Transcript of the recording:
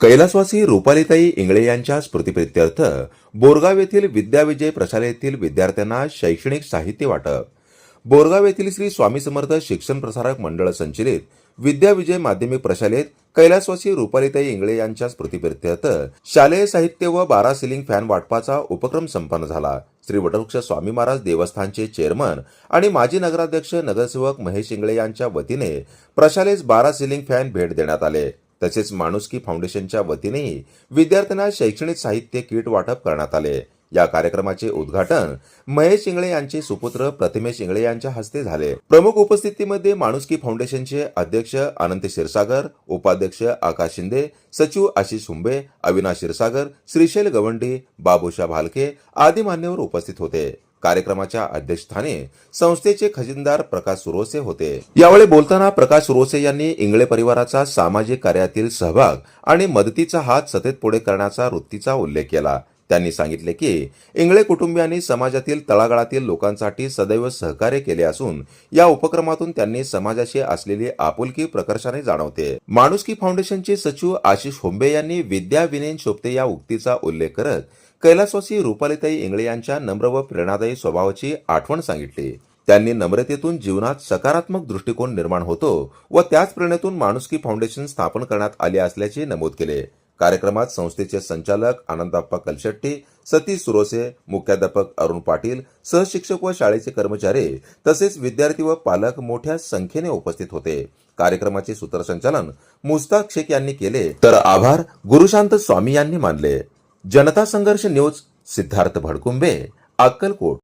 कैलासवासी रुपालीताई इंगळे यांच्या स्मृतिप्रित्यर्थ बोरगाव येथील विद्याविजय प्रशालेतील विद्यार्थ्यांना शैक्षणिक साहित्य वाटप. बोरगाव येथील श्री स्वामी समर्थ शिक्षण प्रसारक मंडळ संचलित विद्याविजय माध्यमिक प्रशालेत कैलासवासी रुपालीताई इंगळे यांच्या स्मृतिप्रित्यर्थ शालेय साहित्य व बारा सिलिंग फॅन वाटपाचा उपक्रम संपन्न झाला. श्री वटवृक्ष स्वामी महाराज देवस्थानचे चेअरमन आणि माजी नगराध्यक्ष नगरसेवक महेश इंगळे यांच्या वतीने प्रशालेस बारा सिलिंग फॅन भेट देण्यात आले. तसेच माणुसकी फाउंडेशनच्या वतीनेही विद्यार्थ्यांना शैक्षणिक साहित्य किट वाटप करण्यात आले. या कार्यक्रमाचे उद्घाटन महेश इंगळे यांचे सुपुत्र प्रतिमेश इंगळे यांच्या हस्ते झाले. प्रमुख उपस्थितीमध्ये माणुसकी फाउंडेशनचे अध्यक्ष अनंत क्षीरसागर उपाध्यक्ष आकाश शिंदे सचिव आशिष हुंबे अविनाश क्षीरसागर श्रीशैल गवंडी बाबुशा भालके आदी मान्यवर उपस्थित होते. कार्यक्रमाच्या अध्यक्षस्थानी संस्थेचे खजिनदार प्रकाश सुरोसे होते. यावेळी बोलताना प्रकाश सुरोसे यांनी इंगळे परिवाराचा सामाजिक कार्यातील सहभाग आणि मदतीचा हात सतत पुढे करण्याचा वृत्तीचा उल्लेख केला. त्यांनी सांगितले की इंगळे कुटुंबियांनी समाजातील तळागाळातील लोकांसाठी सदैव सहकार्य केले असून या उपक्रमातून त्यांनी समाजाशी असलेली आपुलकी प्रकर्षाने जाणवते. माणुसकी फाउंडेशनचे सचिव आशिष होंबे यांनी विद्या विनयन शोभते या उक्तीचा उल्लेख करत कैलासवासी रुपालीताई इंगळे यांच्या नम्र व प्रेरणादायी स्वभावाची आठवण सांगितली. त्यांनी नम्रतेतून जीवनात सकारात्मक दृष्टिकोन निर्माण होतो व त्याच प्रेरणेतून माणुसकी फाउंडेशन स्थापन करण्यात आले असल्याचे नमूद केले. कार्यक्रमात संस्थेचे संचालक आनंदाप्पा कलशेट्टी सतीश सुरोसे मुख्याध्यापक अरुण पाटील सहशिक्षक व शाळेचे कर्मचारी तसेच विद्यार्थी व पालक मोठ्या संख्येने उपस्थित होते. कार्यक्रमाचे सूत्रसंचालन मुस्ताक शेख यांनी केले. तर आभार गुरुशांत स्वामी यांनी मानले. जनता संघर्ष न्यूज सिद्धार्थ भडकुंबे अक्कलकोट.